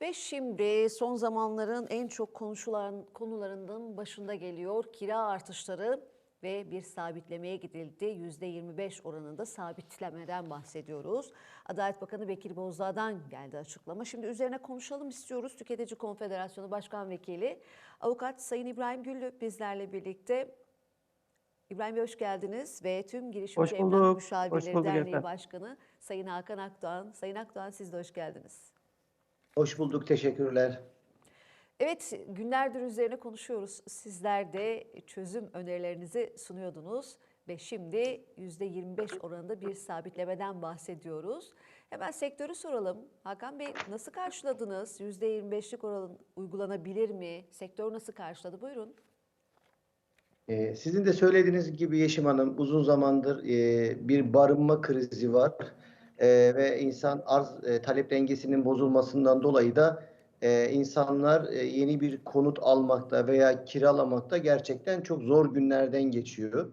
Ve şimdi son zamanların en çok konuşulan konularından başında geliyor kira artışları ve bir sabitlemeye gidildi. %25 oranında sabitlemeden bahsediyoruz. Adalet Bakanı Bekir Bozdağ'dan geldi açıklama. Şimdi üzerine konuşalım istiyoruz. Tüketici Konfederasyonu Başkan Vekili Avukat Sayın İbrahim Güllü bizlerle birlikte. İbrahim Bey hoş geldiniz ve tüm girişimci Emlak Müşavirleri Derneği efendim. Başkanı Sayın Hakan Akdoğan. Sayın Akdoğan siz de hoş geldiniz. Hoş bulduk, teşekkürler. Evet, günlerdir üzerine konuşuyoruz. Sizler de çözüm önerilerinizi sunuyordunuz ve şimdi %25 oranında bir sabitlemeden bahsediyoruz. Hemen sektörü soralım. Hakan Bey nasıl karşıladınız? %25'lik oran uygulanabilir mi? Sektör nasıl karşıladı? Buyurun. Ee, sizin de söylediğiniz gibi Yeşim Hanım uzun zamandır e, bir barınma krizi var Ee, ve insan arz e, talep dengesinin bozulmasından dolayı da e, insanlar e, yeni bir konut almakta veya kiralamakta gerçekten çok zor günlerden geçiyor.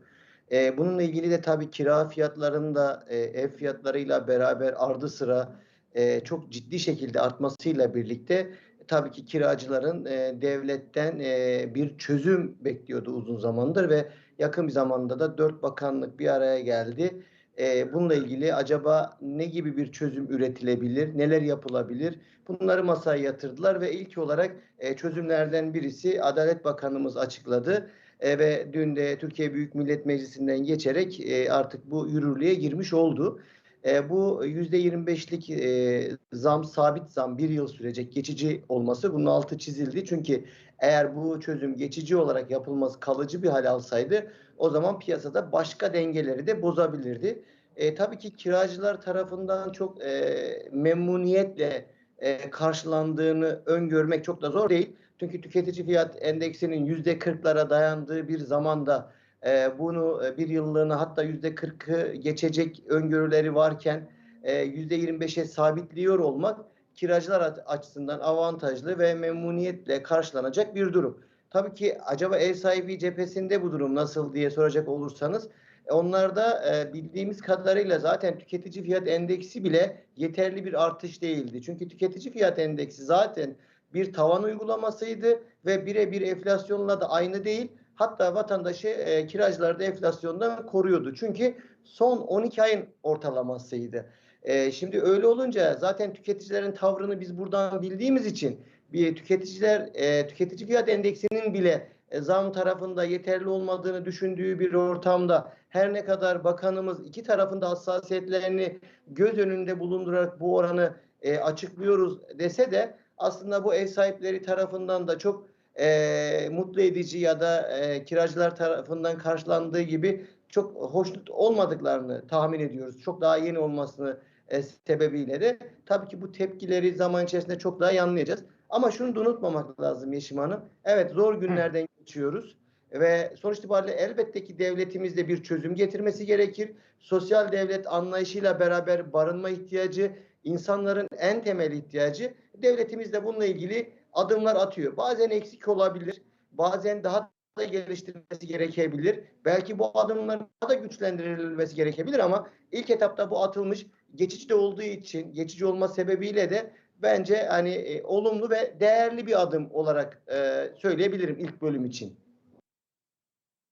E, bununla ilgili de tabii kira fiyatlarında e, ev fiyatlarıyla beraber ardı sıra e, çok ciddi şekilde artmasıyla birlikte tabii ki kiracıların e, devletten e, bir çözüm bekliyordu uzun zamandır ve yakın bir zamanda da dört bakanlık bir araya geldi. E, bununla ilgili acaba ne gibi bir çözüm üretilebilir, neler yapılabilir? Bunları masaya yatırdılar ve ilk olarak e, çözümlerden birisi Adalet Bakanımız açıkladı. E, ve dün de Türkiye Büyük Millet Meclisi'nden geçerek e, artık bu yürürlüğe girmiş oldu. E, bu %25'lik e, zam, sabit zam bir yıl sürecek geçici olması bunun altı çizildi. Çünkü eğer bu çözüm geçici olarak yapılması kalıcı bir hal alsaydı o zaman piyasada başka dengeleri de bozabilirdi. E, tabii ki kiracılar tarafından çok e, memnuniyetle e, karşılandığını öngörmek çok da zor değil. Çünkü tüketici fiyat endeksinin %40'lara dayandığı bir zamanda e, bunu e, bir yıllığına hatta yüzde kırkı geçecek öngörüleri varken e, yüzde yirmi beşe sabitliyor olmak kiracılar açısından avantajlı ve memnuniyetle karşılanacak bir durum. Tabii ki acaba ev sahibi cephesinde bu durum nasıl diye soracak olursanız e, onlarda e, bildiğimiz kadarıyla zaten tüketici fiyat endeksi bile yeterli bir artış değildi. Çünkü tüketici fiyat endeksi zaten bir tavan uygulamasıydı ve birebir enflasyonla da aynı değil. Hatta vatandaşı e, kiracıları da enflasyondan koruyordu. Çünkü son 12 ayın ortalamasıydı. E, şimdi öyle olunca zaten tüketicilerin tavrını biz buradan bildiğimiz için bir tüketiciler e, tüketici fiyat endeksinin bile e, zam tarafında yeterli olmadığını düşündüğü bir ortamda her ne kadar bakanımız iki tarafında hassasiyetlerini göz önünde bulundurarak bu oranı e, açıklıyoruz dese de aslında bu ev sahipleri tarafından da çok e, mutlu edici ya da e, kiracılar tarafından karşılandığı gibi çok hoşnut olmadıklarını tahmin ediyoruz. Çok daha yeni olmasını e, sebebiyle de tabii ki bu tepkileri zaman içerisinde çok daha iyi anlayacağız. Ama şunu da unutmamak lazım Yeşim Hanım. Evet zor günlerden geçiyoruz ve sonuç itibariyle elbette ki devletimizde bir çözüm getirmesi gerekir. Sosyal devlet anlayışıyla beraber barınma ihtiyacı insanların en temel ihtiyacı. Devletimiz de bununla ilgili adımlar atıyor. Bazen eksik olabilir. Bazen daha da geliştirilmesi gerekebilir. Belki bu adımların daha da güçlendirilmesi gerekebilir ama ilk etapta bu atılmış geçici de olduğu için, geçici olma sebebiyle de bence hani e, olumlu ve değerli bir adım olarak e, söyleyebilirim ilk bölüm için.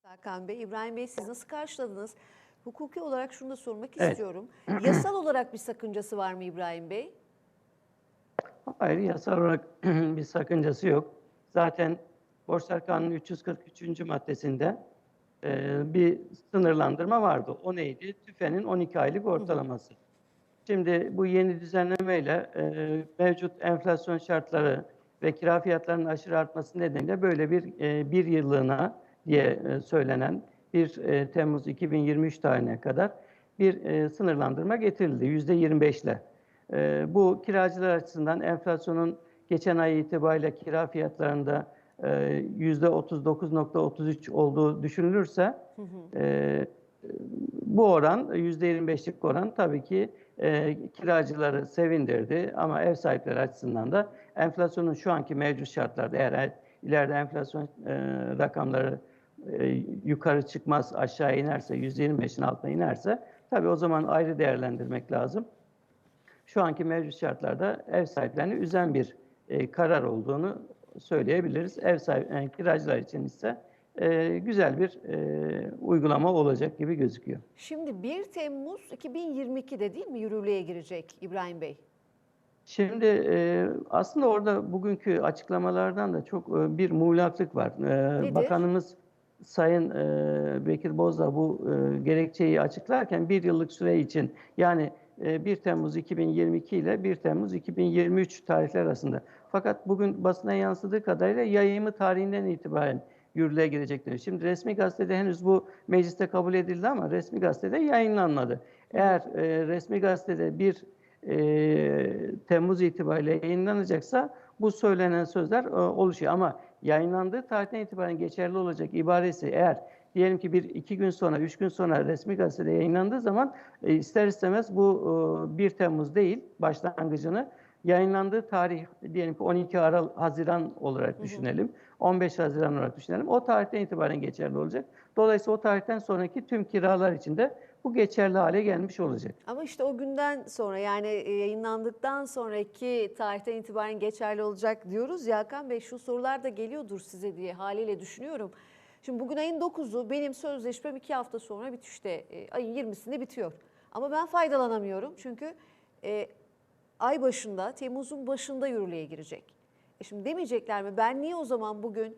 Hakan Bey, İbrahim Bey siz nasıl karşıladınız? Hukuki olarak şunu da sormak Evet. istiyorum. Yasal olarak bir sakıncası var mı İbrahim Bey? Hayır, yasal olarak bir sakıncası yok. Zaten Borçlar Kanunu 343. maddesinde e, bir sınırlandırma vardı. O neydi? TÜFE'nin 12 aylık ortalaması. Şimdi bu yeni düzenlemeyle e, mevcut enflasyon şartları ve kira fiyatlarının aşırı artması nedeniyle böyle bir e, bir yıllığına diye e, söylenen 1 e, Temmuz 2023 tarihine kadar bir e, sınırlandırma getirildi %25 ile. E, bu kiracılar açısından enflasyonun geçen ay itibariyle kira fiyatlarında e, %39.33 olduğu düşünülürse e, bu oran %25'lik oran tabii ki e, kiracıları sevindirdi ama ev sahipleri açısından da enflasyonun şu anki mevcut şartlarda eğer ileride enflasyon e, rakamları e, yukarı çıkmaz aşağı inerse %25'in altına inerse tabii o zaman ayrı değerlendirmek lazım. Şu anki mevcut şartlarda ev sahiplerini üzen bir e, karar olduğunu söyleyebiliriz. Ev sahibi, yani kiracılar için ise e, güzel bir e, uygulama olacak gibi gözüküyor. Şimdi 1 Temmuz 2022'de değil mi yürürlüğe girecek İbrahim Bey? Şimdi e, aslında orada bugünkü açıklamalardan da çok e, bir muğlaklık var. E, Nedir? Bakanımız Sayın e, Bekir Bozdağ bu e, gerekçeyi açıklarken bir yıllık süre için yani e, 1 Temmuz 2022 ile 1 Temmuz 2023 tarihler arasında. Fakat bugün basına yansıdığı kadarıyla yayımı tarihinden itibaren yürürlüğe girecektir. Şimdi resmi gazetede henüz bu mecliste kabul edildi ama resmi gazetede yayınlanmadı. Eğer e, resmi gazetede bir e, Temmuz itibariyle yayınlanacaksa bu söylenen sözler e, oluşuyor. Ama yayınlandığı tarihten itibaren geçerli olacak ibaresi eğer diyelim ki bir iki gün sonra, üç gün sonra resmi gazetede yayınlandığı zaman e, ister istemez bu e, 1 Temmuz değil başlangıcını yayınlandığı tarih diyelim ki 12 Aralık Haziran olarak düşünelim. 15 Haziran olarak düşünelim. O tarihten itibaren geçerli olacak. Dolayısıyla o tarihten sonraki tüm kiralar için de bu geçerli hale gelmiş olacak. Ama işte o günden sonra yani e, yayınlandıktan sonraki tarihten itibaren geçerli olacak diyoruz ya Hakan Bey şu sorular da geliyordur size diye haliyle düşünüyorum. Şimdi bugün ayın 9'u benim sözleşmem 2 hafta sonra bitişte e, ayın 20'sinde bitiyor. Ama ben faydalanamıyorum çünkü e, ay başında Temmuz'un başında yürürlüğe girecek. Şimdi demeyecekler mi ben niye o zaman bugün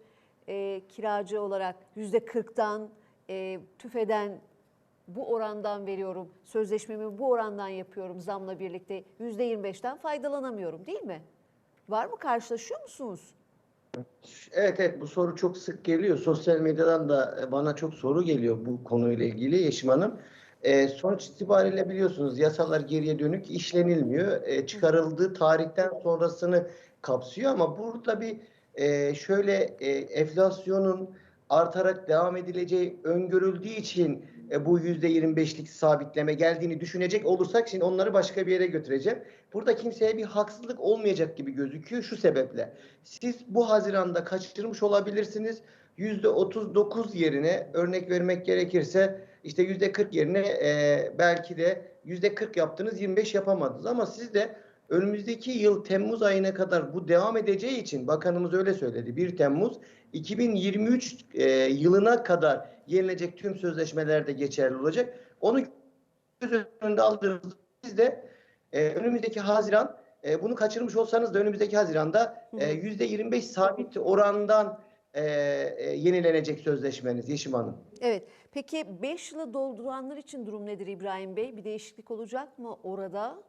e, kiracı olarak %40'dan e, tüfeden bu orandan veriyorum, sözleşmemi bu orandan yapıyorum zamla birlikte %25'ten faydalanamıyorum değil mi? Var mı karşılaşıyor musunuz? Evet evet bu soru çok sık geliyor. Sosyal medyadan da bana çok soru geliyor bu konuyla ilgili Yeşim Hanım. E, sonuç itibariyle biliyorsunuz yasalar geriye dönük işlenilmiyor. E, çıkarıldığı tarihten sonrasını kapsıyor ama burada bir e, şöyle e, enflasyonun artarak devam edileceği öngörüldüğü için e, bu %25'lik sabitleme geldiğini düşünecek olursak şimdi onları başka bir yere götüreceğim. Burada kimseye bir haksızlık olmayacak gibi gözüküyor şu sebeple. Siz bu Haziran'da kaçırmış olabilirsiniz. %39 yerine örnek vermek gerekirse işte %40 yerine e, belki de %40 yaptınız 25 yapamadınız. Ama siz de önümüzdeki yıl Temmuz ayına kadar bu devam edeceği için bakanımız öyle söyledi. 1 Temmuz 2023 e, yılına kadar yenilecek tüm sözleşmeler de geçerli olacak. Onu göz önünde aldığınızda siz de e, önümüzdeki Haziran e, bunu kaçırmış olsanız da önümüzdeki Haziran'da e, %25 sabit orandan e, e, yenilenecek sözleşmeniz Yeşim Hanım. Evet. Peki 5 yılı dolduranlar için durum nedir İbrahim Bey? Bir değişiklik olacak mı orada?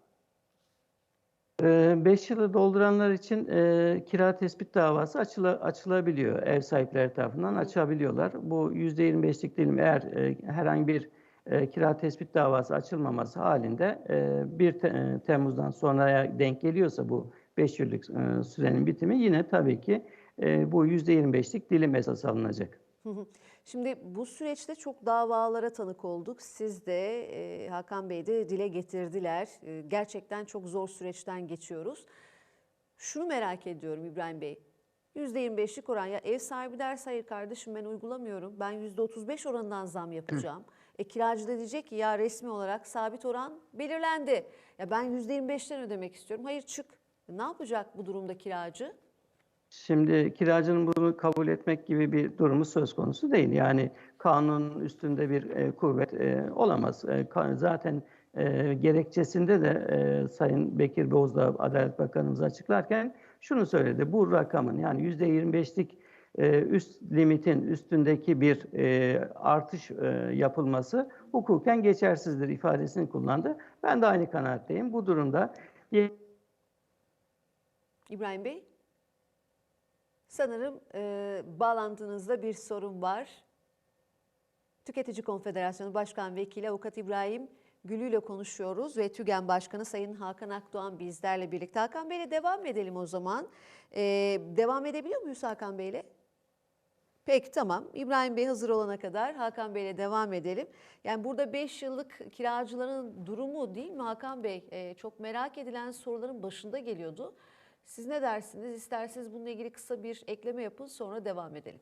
5 yılı dolduranlar için e, kira tespit davası açıla, açılabiliyor. Ev sahipleri tarafından açabiliyorlar. Bu %25'lik dilim eğer e, herhangi bir e, kira tespit davası açılmaması halinde e, 1 te- e, Temmuz'dan sonraya denk geliyorsa bu 5 yıllık e, sürenin bitimi yine tabii ki e, bu %25'lik dilim esas alınacak. Şimdi bu süreçte çok davalara tanık olduk. Siz de e, Hakan Bey de dile getirdiler. E, gerçekten çok zor süreçten geçiyoruz. Şunu merak ediyorum İbrahim Bey. %25'lik oran ya ev sahibi derse hayır kardeşim ben uygulamıyorum. Ben %35 oranından zam yapacağım. E kiracı da diyecek ki ya resmi olarak sabit oran belirlendi. Ya ben %25'ten ödemek istiyorum. Hayır çık. Ne yapacak bu durumda kiracı? Şimdi kiracının bunu kabul etmek gibi bir durumu söz konusu değil. Yani kanunun üstünde bir e, kuvvet e, olamaz. E, zaten e, gerekçesinde de e, Sayın Bekir Bozdağ Adalet Bakanımız açıklarken şunu söyledi. Bu rakamın yani %25'lik e, üst limitin üstündeki bir e, artış e, yapılması hukuken geçersizdir ifadesini kullandı. Ben de aynı kanaatteyim. Bu durumda İbrahim Bey? Sanırım e, bağlantınızda bir sorun var. Tüketici Konfederasyonu Başkan Vekili Avukat İbrahim Gülü ile konuşuyoruz ve TÜGEN Başkanı Sayın Hakan Akdoğan bizlerle birlikte. Hakan Bey'le devam edelim o zaman. E, devam edebiliyor muyuz Hakan Bey'le? Peki tamam. İbrahim Bey hazır olana kadar Hakan Bey'le devam edelim. Yani burada 5 yıllık kiracıların durumu değil mi Hakan Bey? Ee, çok merak edilen soruların başında geliyordu. Siz ne dersiniz? İsterseniz bununla ilgili kısa bir ekleme yapın sonra devam edelim.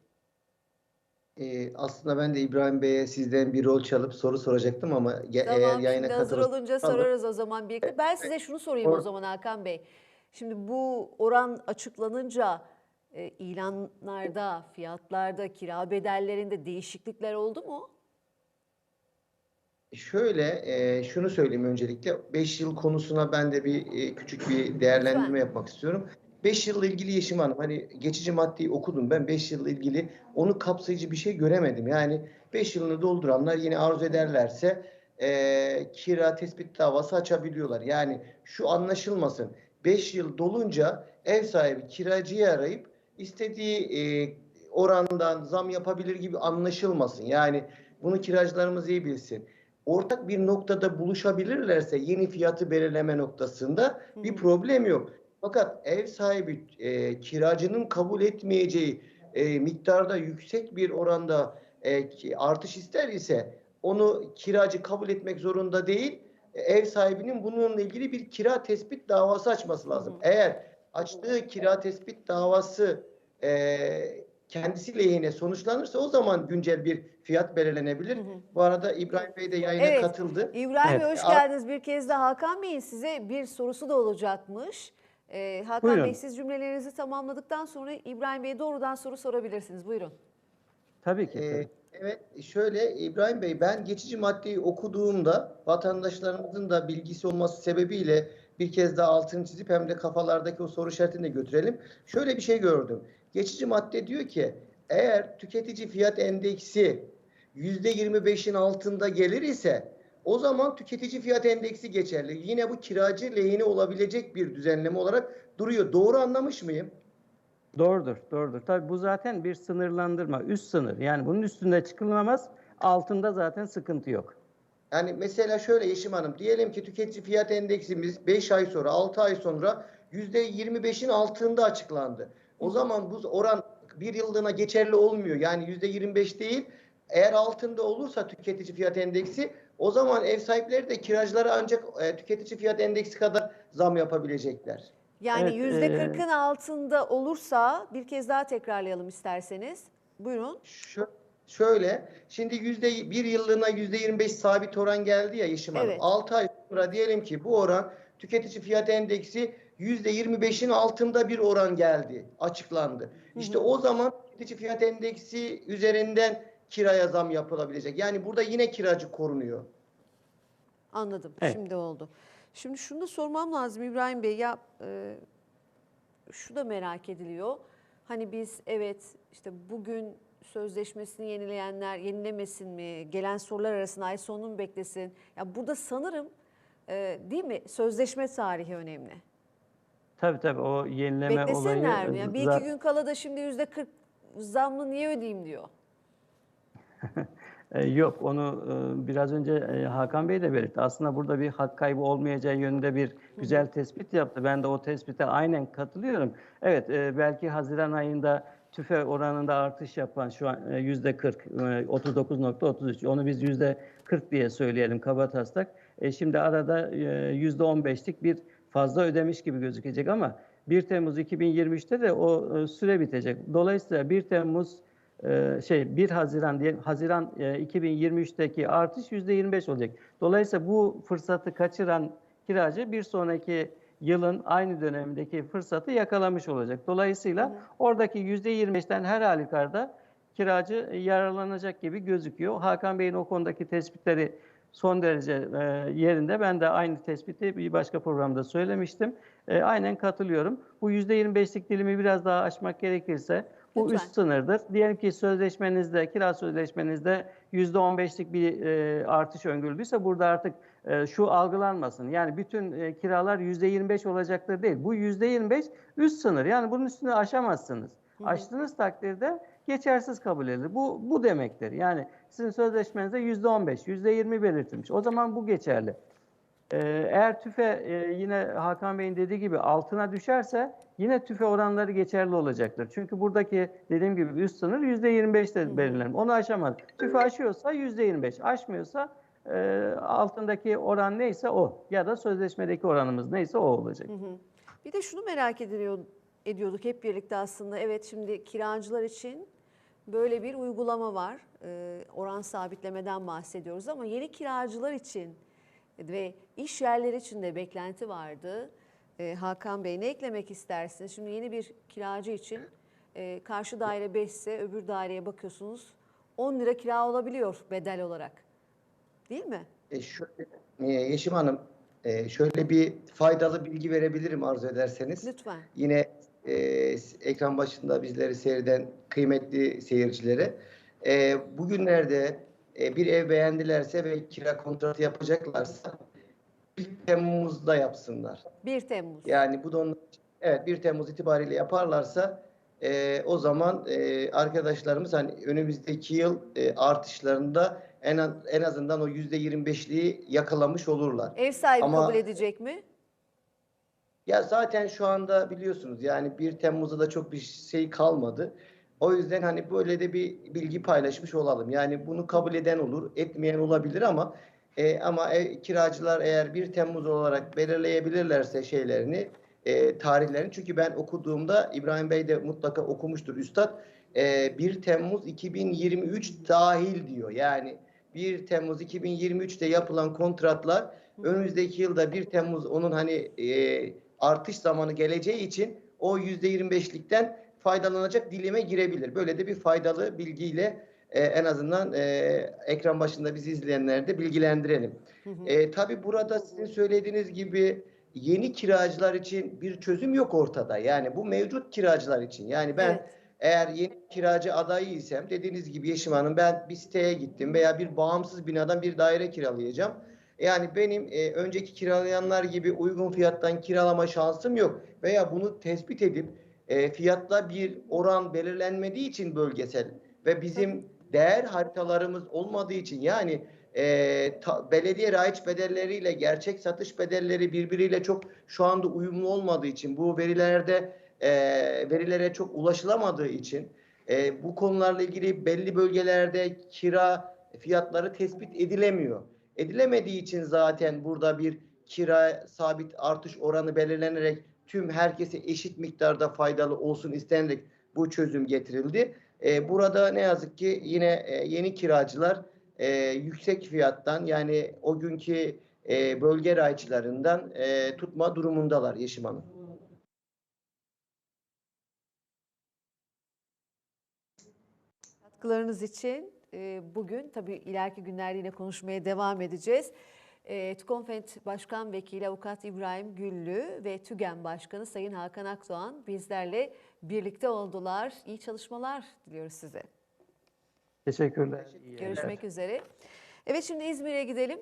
E, aslında ben de İbrahim Bey'e sizden bir rol çalıp soru soracaktım ama ge- eğer Tamam yayına şimdi hazır olunca sorarız o zaman birlikte. Ben size şunu sorayım o zaman Hakan Bey. Şimdi bu oran açıklanınca e, ilanlarda, fiyatlarda, kira bedellerinde değişiklikler oldu mu? Şöyle, e, şunu söyleyeyim öncelikle. 5 yıl konusuna ben de bir e, küçük bir değerlendirme yapmak istiyorum. 5 yılla ilgili Yeşim Hanım, hani geçici maddeyi okudum ben 5 yılla ilgili onu kapsayıcı bir şey göremedim. Yani 5 yılını dolduranlar yine arzu ederlerse e, kira tespit davası açabiliyorlar. Yani şu anlaşılmasın. 5 yıl dolunca ev sahibi kiracıyı arayıp istediği e, orandan zam yapabilir gibi anlaşılmasın. Yani bunu kiracılarımız iyi bilsin ortak bir noktada buluşabilirlerse yeni fiyatı belirleme noktasında bir problem yok. Fakat ev sahibi e, kiracının kabul etmeyeceği e, miktarda yüksek bir oranda e, artış ister ise onu kiracı kabul etmek zorunda değil. E, Ev sahibinin bununla ilgili bir kira tespit davası açması lazım. Eğer açtığı kira tespit davası e, kendisi lehine sonuçlanırsa o zaman güncel bir fiyat belirlenebilir. Bu arada İbrahim Bey de yayına Evet. katıldı. İbrahim Bey Evet. hoş geldiniz. Bir kez de Hakan Bey'in size bir sorusu da olacakmış. Ee, Hakan Buyurun. Bey siz cümlelerinizi tamamladıktan sonra İbrahim Bey'e doğrudan soru sorabilirsiniz. Buyurun. Tabii ki. Ee, evet şöyle İbrahim Bey ben geçici maddeyi okuduğumda vatandaşlarımızın da bilgisi olması sebebiyle bir kez daha altını çizip hem de kafalardaki o soru işaretini de götürelim. Şöyle bir şey gördüm. Geçici madde diyor ki eğer tüketici fiyat endeksi %25'in altında gelir ise o zaman tüketici fiyat endeksi geçerli. Yine bu kiracı lehine olabilecek bir düzenleme olarak duruyor. Doğru anlamış mıyım? Doğrudur, doğrudur. Tabii bu zaten bir sınırlandırma, üst sınır. Yani bunun üstünde çıkılamaz, altında zaten sıkıntı yok. Yani mesela şöyle Yeşim Hanım diyelim ki tüketici fiyat endeksimiz 5 ay sonra 6 ay sonra %25'in altında açıklandı. O zaman bu oran bir yıllığına geçerli olmuyor. Yani %25 değil. Eğer altında olursa tüketici fiyat endeksi o zaman ev sahipleri de kiracılara ancak e, tüketici fiyat endeksi kadar zam yapabilecekler. Yani Evet, yüzde e, kırkın altında olursa bir kez daha tekrarlayalım isterseniz. Buyurun. Şu, şöyle şimdi yüzde bir yıllığına yüzde 25 sabit oran geldi ya Yeşim Hanım. Evet. 6 ay sonra diyelim ki bu oran tüketici fiyat endeksi yüzde 25'in altında bir oran geldi, açıklandı. İşte o zaman tüketici fiyat endeksi üzerinden kiraya zam yapılabilecek. Yani burada yine kiracı korunuyor. Anladım. Evet. Şimdi oldu. Şimdi şunu da sormam lazım İbrahim Bey. Ya e, şu da merak ediliyor. Hani biz evet işte bugün sözleşmesini yenileyenler yenilemesin mi? Gelen sorular arasında ay sonunu mu beklesin? Ya burada sanırım e, değil mi sözleşme tarihi önemli. Tabii tabii o yenileme olayı Beklesinler mi? Ya bir iki gün kala da şimdi yüzde kırk zamlı niye ödeyeyim diyor. E, Yok onu e, biraz önce e, Hakan Bey de belirtti. Aslında burada bir hak kaybı olmayacağı yönünde bir güzel tespit yaptı. Ben de o tespite aynen katılıyorum. Evet belki Haziran ayında tüfe oranında artış yapan şu an yüzde 40, e, 39.33 onu biz yüzde 40 diye söyleyelim kaba taslak. E, Şimdi arada yüzde 15'lik bir fazla ödemiş gibi gözükecek ama 1 Temmuz 2023'te de o e, süre bitecek. Dolayısıyla 1 Temmuz e, şey 1 Haziran diye Haziran e, 2023'teki artış %25 olacak. Dolayısıyla bu fırsatı kaçıran kiracı bir sonraki yılın aynı dönemindeki fırsatı yakalamış olacak. Dolayısıyla oradaki %25'ten her halükarda kiracı yararlanacak gibi gözüküyor. Hakan Bey'in o konudaki tespitleri son derece e, yerinde. Ben de aynı tespiti bir başka programda söylemiştim. E, aynen katılıyorum. Bu %25'lik dilimi biraz daha aşmak gerekirse bu Lütfen. üst sınırdır. Diyelim ki sözleşmenizde, kira sözleşmenizde %15'lik bir e, artış öngörüldüyse burada artık e, şu algılanmasın. Yani bütün e, kiralar %25 olacaktır değil. Bu %25 üst sınır. Yani bunun üstünü aşamazsınız. Aştığınız takdirde geçersiz kabul edilir. Bu bu demektir. Yani sizin sözleşmenizde %15, %20 belirtilmiş. O zaman bu geçerli. Ee, Eğer tüfe e, yine Hakan Bey'in dediği gibi altına düşerse yine tüfe oranları geçerli olacaktır. Çünkü buradaki dediğim gibi üst sınır %25'te belirlenir. Onu aşamaz. Tüfe aşıyorsa %25, aşmıyorsa e, altındaki oran neyse o ya da sözleşmedeki oranımız neyse o olacak. Bir de şunu merak ediliyor, ediyorduk hep birlikte aslında. Evet şimdi kiracılar için böyle bir uygulama var. Ee, oran sabitlemeden bahsediyoruz ama yeni kiracılar için ve iş yerleri için de beklenti vardı. Ee, Hakan Bey ne eklemek istersiniz? Şimdi yeni bir kiracı için e, karşı daire 5 ise öbür daireye bakıyorsunuz 10 lira kira olabiliyor bedel olarak. Değil mi? E, şöyle, e, Yeşim Hanım, e, şöyle bir faydalı bilgi verebilirim arzu ederseniz. Lütfen. Yine e, ekran başında bizleri seyreden kıymetli seyircilere. E, bugünlerde e, bir ev beğendilerse ve kira kontratı yapacaklarsa 1 Temmuz'da yapsınlar. 1 Temmuz. Yani bu da onlar evet 1 Temmuz itibariyle yaparlarsa e, o zaman e, arkadaşlarımız hani önümüzdeki yıl e, artışlarında en en azından o %25'liği yakalamış olurlar. Ev sahibi Ama- kabul edecek mi? Ya zaten şu anda biliyorsunuz yani 1 Temmuz'da da çok bir şey kalmadı. O yüzden hani böyle de bir bilgi paylaşmış olalım. Yani bunu kabul eden olur, etmeyen olabilir ama e, ama e, kiracılar eğer 1 Temmuz olarak belirleyebilirlerse şeylerini, e, tarihlerini. Çünkü ben okuduğumda İbrahim Bey de mutlaka okumuştur üstad. E, 1 Temmuz 2023 dahil diyor. Yani 1 Temmuz 2023'te yapılan kontratlar önümüzdeki yılda 1 Temmuz onun hani e, artış zamanı geleceği için o %25'likten faydalanacak dilime girebilir. Böyle de bir faydalı bilgiyle e, en azından e, ekran başında bizi izleyenleri de bilgilendirelim. E, tabii burada sizin söylediğiniz gibi yeni kiracılar için bir çözüm yok ortada. Yani bu mevcut kiracılar için. Yani ben Evet. eğer yeni kiracı adayı isem dediğiniz gibi Yeşim Hanım ben bir siteye gittim veya bir bağımsız binadan bir daire kiralayacağım. Yani benim e, önceki kiralayanlar gibi uygun fiyattan kiralama şansım yok. Veya bunu tespit edip e, fiyatla bir oran belirlenmediği için bölgesel ve bizim değer haritalarımız olmadığı için yani e, ta- belediye raiç bedelleriyle gerçek satış bedelleri birbiriyle çok şu anda uyumlu olmadığı için bu verilerde e, verilere çok ulaşılamadığı için e, bu konularla ilgili belli bölgelerde kira fiyatları tespit edilemiyor. Edilemediği için zaten burada bir kira sabit artış oranı belirlenerek tüm herkese eşit miktarda faydalı olsun istenerek bu çözüm getirildi. E, burada ne yazık ki yine e, yeni kiracılar e, yüksek fiyattan yani o günkü e, bölge rayçılarından e, tutma durumundalar Yeşim Hanım. Katkılarınız için e, bugün tabii ileriki günlerde yine konuşmaya devam edeceğiz. E, TÜKONFET Başkan Vekili Avukat İbrahim Güllü ve TÜGEM Başkanı Sayın Hakan Akdoğan bizlerle birlikte oldular. İyi çalışmalar diliyoruz size. Teşekkürler. Görüşmek üzere. Evet şimdi İzmir'e gidelim.